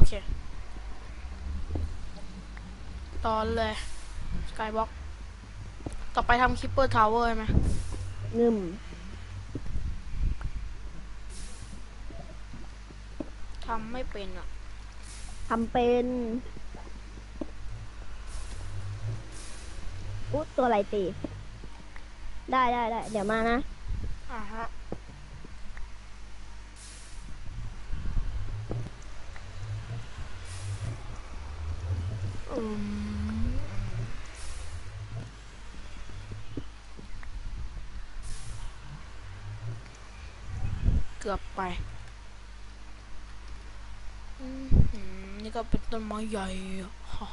อเค ตอนเลยสกายบ็อกต่อไปทำคิปเปอร์ทาวเวอร์ไหมงึมทำไม่เป็นอะทำเป็นอุ๊ยตัวอะไรตี ได้ได้ได้เดี๋ยวมานะ อ่าฮะ เกือบไปอือนี่ก็เป็นต้นไม้ใหญ่ฮ่า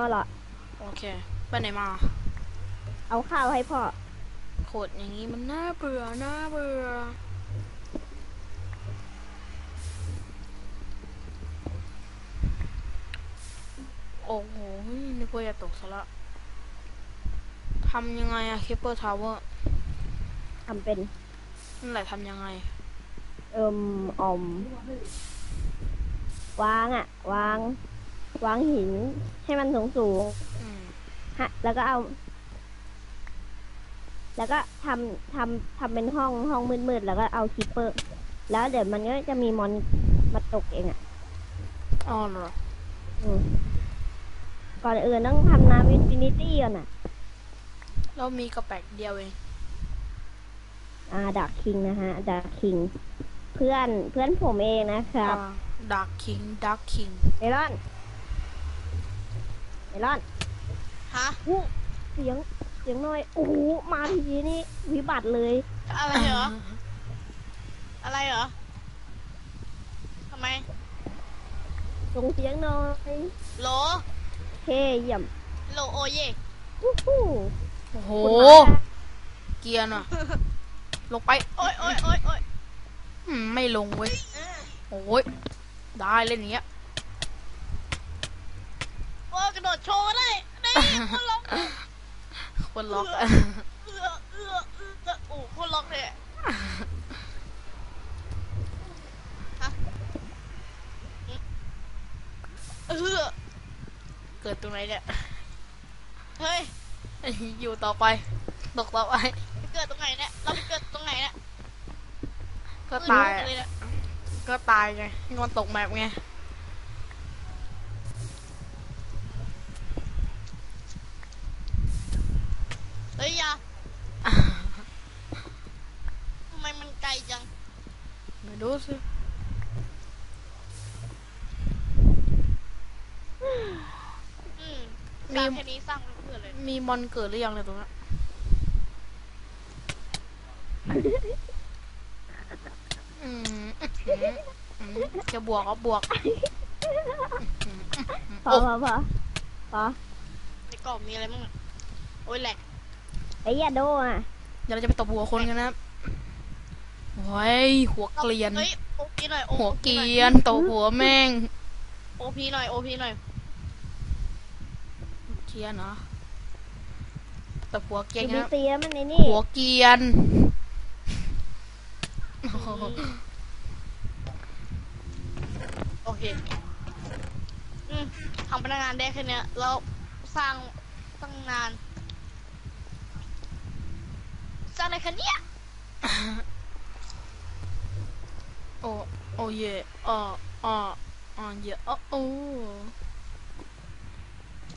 เคมาละโอเค ไปไหนมา เอาข้าวให้พ่อโคตรอย่างนี้มันน่าเบื่อน่าเบื่อ โอ้โหนึกว่าจะตกซะละทำยังไงอะคิปเปอร์ทาวเวอร์ทำเป็นนั่นแหละทำยังไง เอิมออมวางอะวาง วางหินให้มันสูงสูงอืมๆฮะแล้วก็เอา แล้วก็ทำทำทำเป็นห้องห้องมืดๆแล้วก็เอาคีปเปอร์ แล้วเดี๋ยวมันก็จะมีมอนมาตกเองอะอ๋อเหรออืมก่อนอื่นต้องทำน้ำอินฟินิตี้ก่อนอะเรามีกระแปกเดียวเองอ่าดักคิงนะฮะดักคิง เพื่อนเพื่อนผมเองนะครับ ดักคิงดักคิงเมลอน เมลอนฮะอู้เสียงเสียงหน่อยโอ้โหมาทีนี้วิบัติเลยอะไรเหรอ อะไรเหรอทำไมส่งเสียงหน่อยโหลเฮ้เยี่ยมโหลโอเย่อู้หู้โอ้โหคุณมาแล้วเกียร์น่ะ ลงไป โอ้ยโอ้ยโอ้ยโอ้ยอืมไม่ลงเว้ย โอ้ย ได้เล่นอย่างเงี้ย โอ้ยกระโดดโชว์ได้นี่คนล็อกคนล็อกอะเอื้อเอื้อเอื้อโอ้คนล็อกเลยอะฮะเอื้อเกิดตรงไหนเนี่ย เฮ้ย อยู่ต่อไป ตกต่อไป เกิดตรงไหนเนี่ย เราไปเกิดตรงไหนเนี่ย ก็ตายมืดเลยเนี่ยก็ตายไงงอนตกแมปไง เฮ้ยอยาทำไมมันไกลจัง ไม่รู้สิ อืมการแค่นี้สร้างเพื่อเลย มีมอนเกิดหรือยังเนี่ยตรงนั้นอืมอืมจะบวกก็บวกพอพอพอพอในกล่องมีอะไรบ้างอะโอ้ยแหลกไอ้ยาโดอะเดี๋ยวเราจะไปตบหัวคนกันนะครับโอ้ยหัวเกลียน เฮ้ยโอพีหน่อยหัวเกลียนตบหัวแม่งโอพีหน่อยโอพีหน่อยเกลียนเหรอ ตบหัวเกลียนยูนะบีซีมันในนี่หัวเกลียนโอ้โหโอเคอืมทำพนักงานได้แค่เนี้ยแล้วสร้างตั้งนาน สร้างอะไรแค่เนี้ยโอ้โอ้เย่อ่าอ่าอ่าเย่อะโอ้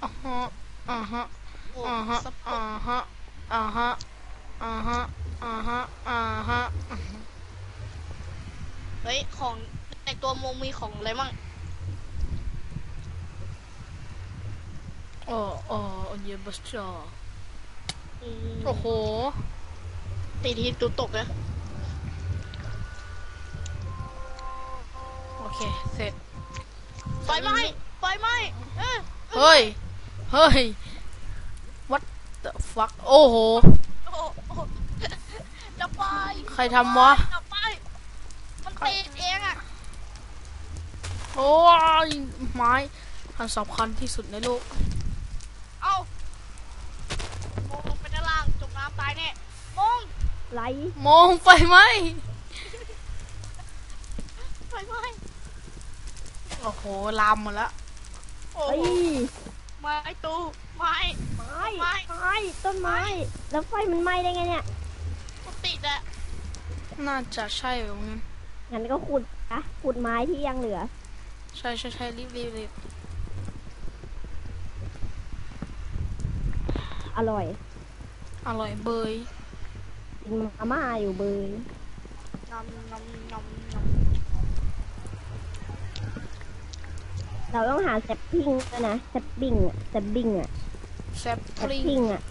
อ่าฮะอ่าฮะ โอ้อ่าฮะสปออ่าร์ตฮะอ่าฮะอ่าฮะอ่าฮะอ่าฮะเฮ้ยของในตัวมงมีของอะไรมั่งโอ้โอ้โอ้เย่บัสจออืมโอ้โห ตีทีตุตกเลยโอเค เสร็จ ไฟไหม้ไฟไหม้เอ้ยเฮ้ย เฮ้ย what the fuck โอ้โห โอ้โอ้ดับไฟใครทำวะดับไฟมันตีเองอะโอ้ยไม้อันสำคัญที่สุดในโลก เอ้าโมงลงไปด้านล่างจมน้ำตายแน่โมงไรมองไฟไหมไฟไหม้โอ้โหลามหมดละโอ้เฮ้โหยไม้ตู้ ไม้ไม้ไม้ไม้ต้นไม้ แล้วไฟมันไหม้ได้ไงเนี่ยกูติดอะน่าจะใช่แบบนั้นงั้นก็ขุดนะขุดไม้ที่ยังเหลือ ใช่ใช่ใช่รีบรีบรีบอร่อย อร่อยเบยกินมาม่าอยู่เบยนำนำนำน เราต้องหาแซปปิ้งด้วยนะแซปปิ้งอะแซปปิ้งอะแซ่บแซปปริงปิ้งอะ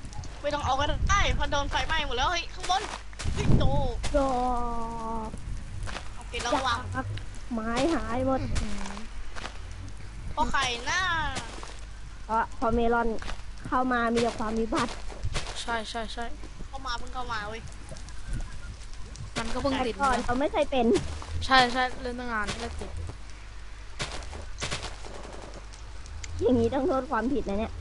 ำไม่ต้องเอาก็ได้เพราะโดนไฟไหม้หมดแล้วเฮ้ยข้างบนเฮ้ยโตรอโอเคระวังจากไม้หายหมดอืมเพราะไข่หน้าเพราะพอเมลอนเข้ามามีแต่ความวิบัติใช่ใช่ใช่เข้ามาเพิ่งเข้ามาเว้ยมันก็เพิ่งแต่ติดก่อนนะเราไม่เคยเป็น ใช่ใช่เล่นตั้งนานไม่ติด อย่างนี้ต้องโทษความผิดนะเนี่ย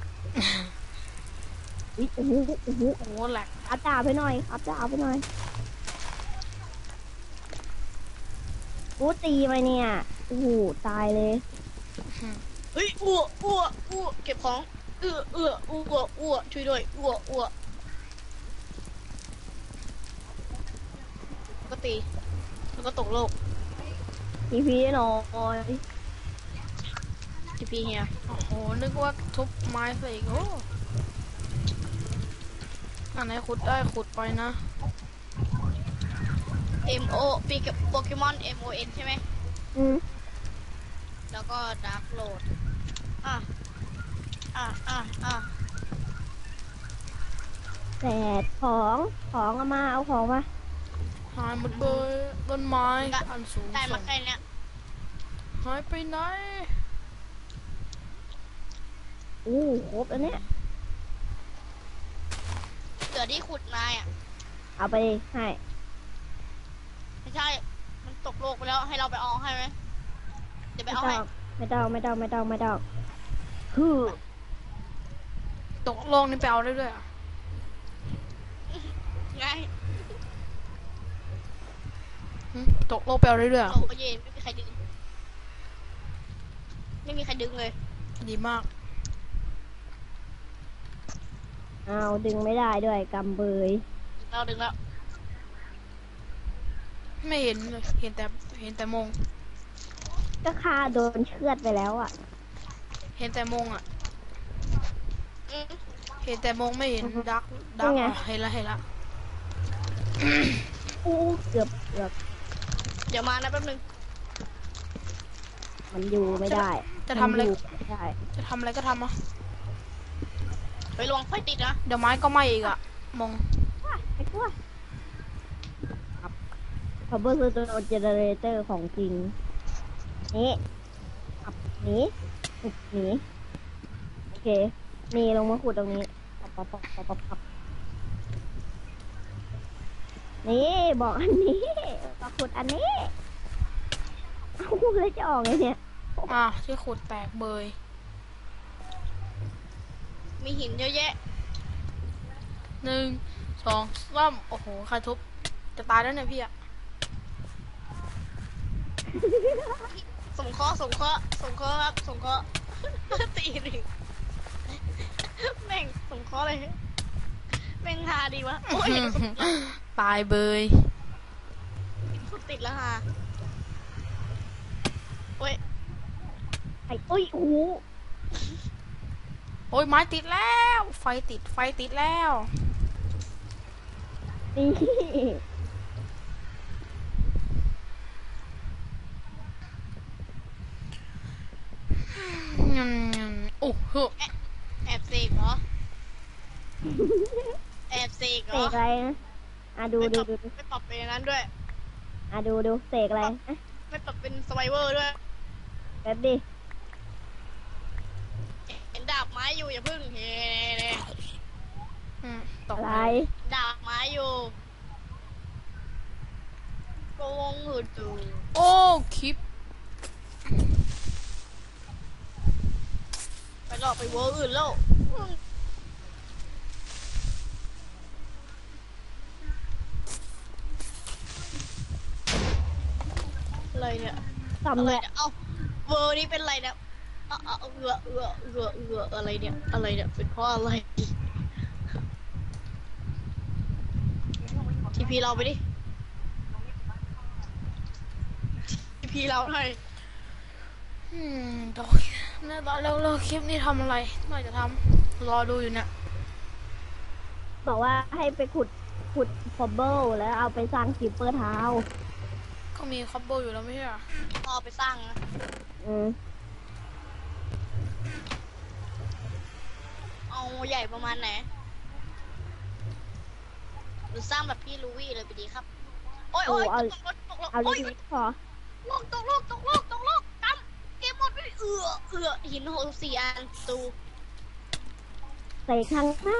อุ๊ยโอ้โหโอ้โหโอ้โหแหลกอัดดาบไปหน่อยอัดดาบไปหน่อยกูตีไปเนี่ยโอ้โหตายเลยเฮ้ยอ้วอ้วอ้วเก็บของเอื้อเอื้ออ้วอ้วช่วยด้วยอ้วอ้วก็ตีแล้วก็ตกโลกทีพีหน่อย ทีพีเฮียโอ้โห นึกว่าทุบไม้ใส่อีกโอ้อันไหนขุดได้ขุดไปนะ M O ปีกับโปเกมอน M O N ใช่ไหม อืม แล้วก็ดาร์กโหลด อะ อะ อะ อะแต่ของของเอามาเอาของมาหายหมดเบยต้นไม้อันสูงได้ส่มางแค่เนี้ยหายไปไหน อู้ครบแล้วเนี่ยเหลือที่ขุดนายอะเอาไปให้ไม่ใช่ มันตกโลกไปแล้วให้เราไปเอาให้ไหมเดี๋ยวไปไม่เอาต้ให้องไม่ต้องไม่ต้องไม่ต้องไม่ต้องคือ ตกลงนี่ไปเอาได้ด้วยเหรอะไงตกโลกไปเอาได้ด้วยเหรเราอะก็เย็นไม่มีใครดึง ไม่มีใครดึงเลย ดีมาก เอาดึงไม่ได้ด้วยกำเบยเราดึงแล้ว ไม่เห็นเลยเห็นแต่เห็นแต่มง ก็ฆ่าโดนเชือดไปแล้วอะ เห็นแต่มงอะ อืมเห็นแต่มงไม่เห็นอือฮึดักดักนี่ไงอะเห็นละเห็นละอู้เกือบเกือบเดี๋ยวมานะแป๊บนึง มันอยู่ไม่ได้จะทำอะไร มันอยู่ไม่ได้จะทำอะไรก็ทำอะ ไปลวงไฟติดนะเดี๋ยวไม้ก็ไหม้อีกอะมงไอ้กลัวครับพอเบอร์คือตัวเจเนเรเตอร์ของจริงนี่ขับหนีหนีโอเคนี่ลงมาขุดตรงนี้ปับปับปับปับปับปับนี่บอกอันนี้มาขุดอันนี้เอาแล้วจะออกไงเนี่ย อะที่ขุดแตกเบย มีหินเยอะแยะหนึ่งสองสามโอ้โหใครทุบจะตายแล้วเนี่ยพี่อะสงเคราะห์สงเคราะห์สงเคราะห์ครับสงเคราะห์ ตีหนึ่งแม่งสงเคราะห์เลยแม่งฮาดีวะโอ้ยตายเบยพูดติดแล้วฮาโอ้ยไอ้อุ้ยโอ้ โหโอ้ยไม้ติดแล้ว ไฟติดไฟติดแล้ว นี่อืมโอ้โหแอบเสกเหรอ แอบเสกเหรเสอกอะไรนะอะดูไม่ปดูรับดูดูไม่ปรับเป็นอย่างนั้นด้วย อะดูดูเสกอะไรอะไม่ปรับเป็นสไวเวอร์ด้วยแบบดิเห็น ดาบไม้อยู่อย่าพึ่งเฮ้อืมตกอะไรดาบไม้อยู่โกงหืดดูโอ้คลิปไปหลอกไปเวอร์อื่นแล้วอะไรเนี่ยทำอะไรเเอาเวอร์นี้เป็นไรเนี่ย เอาเอาเอาเอือเอือเอือเอืออะไรเนี่ย อะไรเนี่ย เป็นเพราะอะไร ทีพีเราไปดิ ทีพีเราหน่อยอืมต่อเนี่ยตอนแล้วเราคลิปนี้ทำอะไรน่าจะทำรอดูอยู่เนี่ยบอกว่าให้ไปขุดขุดคอบเบิลแล้วเอาไปสร้างคิปเปอร์เท้าก็มีคอปเบอร์อยู่แล้วไม่ใช่เหรอเอาไปสร้างนะอืม เอาใหญ่ประมาณไหนหรือสร้างแบบพี่ลูวี่เลยไปดีครับ โอ้ยโอ้ยตกรถตกรถเอาโอ้ยเล็กๆพอโลกตกโลกตกโลกตกโลกกำเกมหมดไปเอือเอือหินหกสี่อันตูใส่ข้างหน้า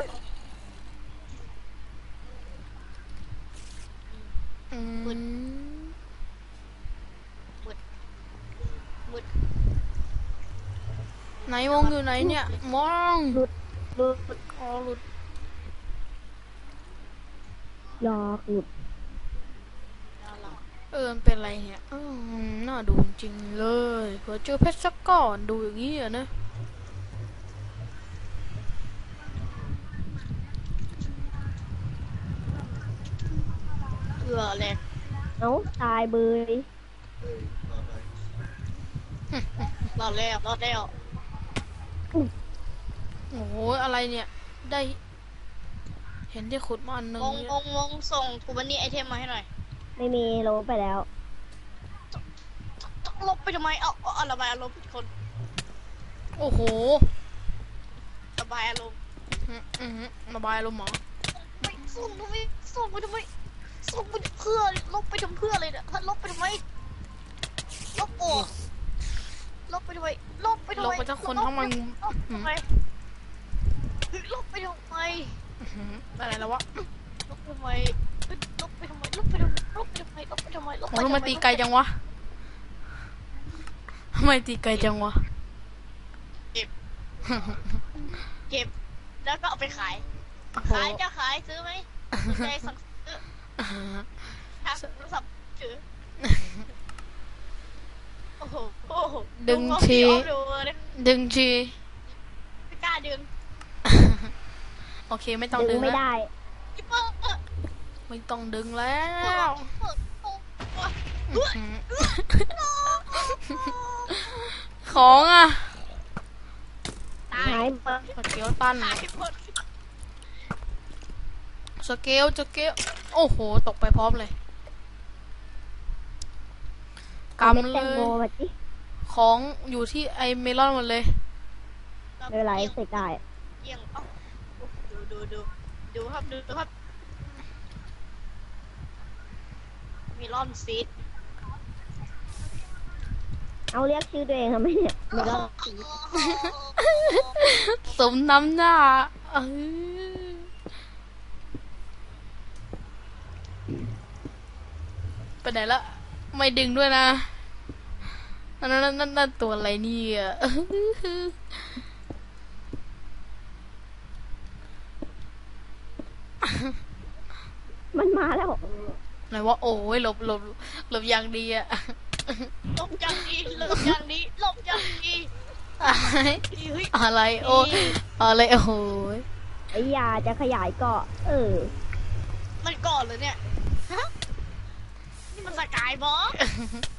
อืมมืดไหนวงอยู่ไหนเนี่ย มองหลุดอ๋อ หลุดหยอกหลุดเอาล่ะเออมันเป็นอะไรเนี่ยอืมน่าดูจริงเลยเผื่อเจอเพชรสักก้อนดูอย่างนี้อะนะเอือเลยเอ้าตายเบยรอดแล้วรอดแล้ว โอ้โหอะไรเนี่ย ได้ เห็นที่ขุดมาอันหนึ่งวงเนี่วยงวงส่งทูบันนี่ไอเทมมาให้หน่อยไม่มีลบไปแล้ว ลบไปทำไมเอาเอาเอาระบายอารมณ์ผิดคนโอ้โหระบายอารมณ์อืมอืมระบายลมณ์เหรอไม่ส่งทำไมส่งไปทำไมส่งไปเพื่อลบไปทำเพื่ออะไรเนี่ยลบไปทำไมลบออกลบไปทำไมลบไปทำลไมงไปทั้งคนทั้งมันลบทำไม ลบไปทำไมอื้อหืออะไรแล้ววะลบไปทำไมลบไปทำไมลบไปทำไมลบไปทำไมลบไปทำไมลบโอ้ไปทำทำไมไมตีไกลจังวะทำไมตีไกลจังวะเก็บแล้วก็เอาไปขายโอ้โหขายจะขายซื้อไหมสนใจสั่งซื้ออ่าทางโทรศัพท์ถือโอ้โหโอ้โหดึงเขาทีเอาดูเลยดึงทีไม่กล้าดึง โอเคไม่ต้องดึดึงงไม่แล้วได้คิปเปอร์เออไม่ต้องดึงแล้วเปิดโอ้โหอื้อหือของอะตายหายไปสเกลตันตายหมดสเกลสเกลโอ้โห ตกไปพร้อมเลยเอาเม็ดกำแตเลงโมยมาจิของอยู่ที่ไอเมลอนหมดเลยไม่เป็นไรเสกได้เอียงเอ้า ดูดูดูดูครับดูครับ มีลอนซีดเอาเรียกชื่อตัวเองทำไมเนี่ยไม่ได้สมน้ำหน้าเออไปไหนละ ไม่ดึงด้วยนะนั่นนั่นนั่นนั่นตัวอะไรเนี่ย มันมาแล้วไหนว่าโอ้ยหลบหลบหลบอย่างดีอะหลบอย่างดีหลบอย่างดีหลบอย่างดีเฮ้ยอะไรโอ้อะไรโอ้ยไอ้ยาจะขยายเกาะ เออ มันก่อนเลยเนี่ยฮะนี่มันสกายบอส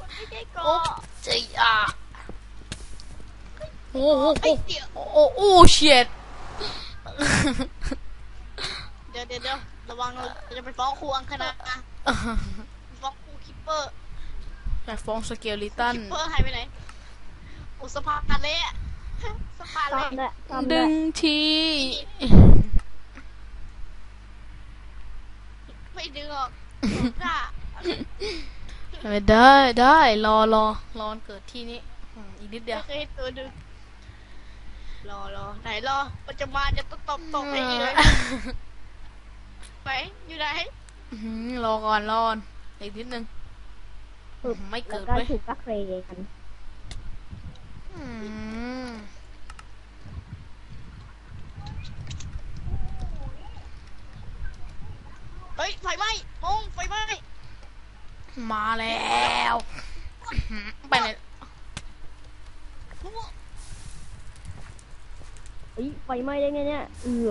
มันไม่ใช่ก่อโอ้เจีอะโอ้โหไอ้ยเดี๋ยวโอ้โอ้โอ้เฉียดเดี๋ยวเดี๋ยวเดี๋ยว ระวังเราจะไปฟ้องครูอังคณาฟ้องครูคิปเปอร์อยากฟ้องสเกลลิตันคิปเปอร์หายไปไหนอุยสะพานเละสะพานซ่อเละมด้วยซ่อมด้ดึวยงทีไม่ดึงออกจ้าไม่ได้ได้รอรอรอวันเกิดที่นี้อืมอีกนิดเดียวไม่เคยให้ตัวดึงรอรอไหนรอมันจะมาจะตบตบตบไปอีกเลย ไปอยู่ไหนรอก่อนรออนอีกนิดนึงไม่เกิดก็เว้ยถูกก็เคยกันอื้อหืเฮ้ยไฟไหม้มงไฟไหม้มาแล้วไปไหนเฮ้ยไฟไหม้ได้ไงเนี่ย เออ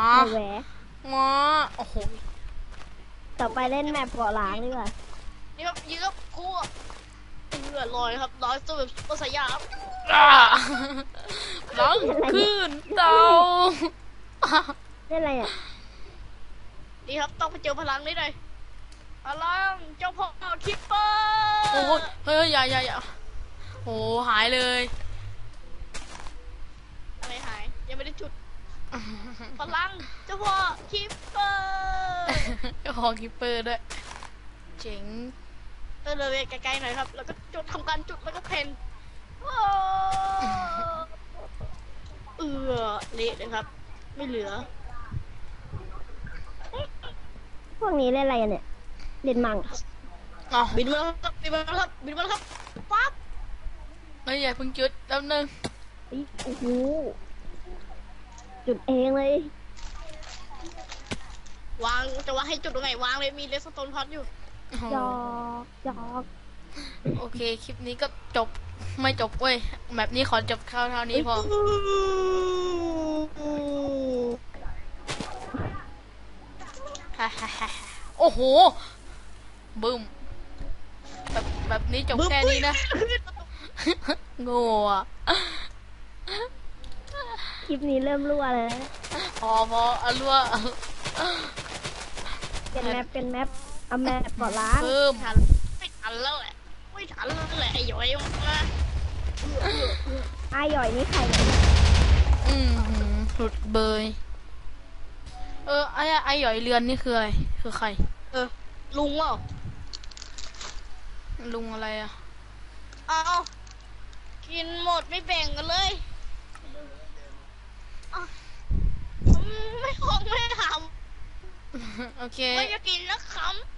าแหวะมาโอ้โหต่อไปเล่นแมปเกาะล้างดีกว่านี่ครับยิงครับครู่เหลือลอยครับร้อยตัวแบบตัวสายาครับอ่าหลังขึ้นเตาเล่นอะไรอะนี่ครับต้องไปเจอพลังนิดหน่อยพลังเจ้าพ่อคิปเปอร์โอ้ยเฮ้ยอย่าอย่าอย่าโอ้หายเลยอะไรหายยังไม่ได้จุด พลังเจ้าพ่อคิปเปอร์เจ้าของกิปเปอร์ด้วย เจ๋งเออเลยใกล้ๆหน่อยครับ แล้วก็จุดทำการจุดแล้วก็เพนโอ้เออเละเลยครับ ไม่เหลือ พวกนี้เล่นอะไรกันเนี่ย เล่นมังอ๋อบินมาแล้วครับบินมาแล้วครับบินมาแล้วครับปั๊บเฮ้ยอย่าเพิ่งจุดแป๊บนึงเฮ้ยโอ้โห จุดเองเลยวางจะวางให้จุดตรงไหนวางเลยมีเลสโตนพอดอยู่โอ้โหจอกจอกโอเค คลิปนี้ก็จบไม่จบเว้ยแบบนี้ขอจบเท่าเท่านี้พอ โอ้โหบึ้มแบบแบบนี้จบแค่นี้นะ โง่อะ คลิปนี้เริ่มรั่วเลยนะพอพอเอาลัวเป็นแมปเป็นแมปเอาแมปเกาะล้างเพิ่มทันไม่ทันแล้วแหละไม่ทันแล้วแหละไอ้หยอยมาอายหย่อยนี่ใครเนี่ยอืมหืมหลุดเบย เออไอ้ไอ้หยอยเรือนนี่คืออะไรคือใคร เออ ลุงเปล่าลุงอะไรอะเอากินหมดไม่แบ่งกันเลยอะอืม ไม่ของไม่ทโอเคำไม่จะกินนะคำ